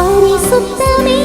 பரிசுத்தமே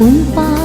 文化。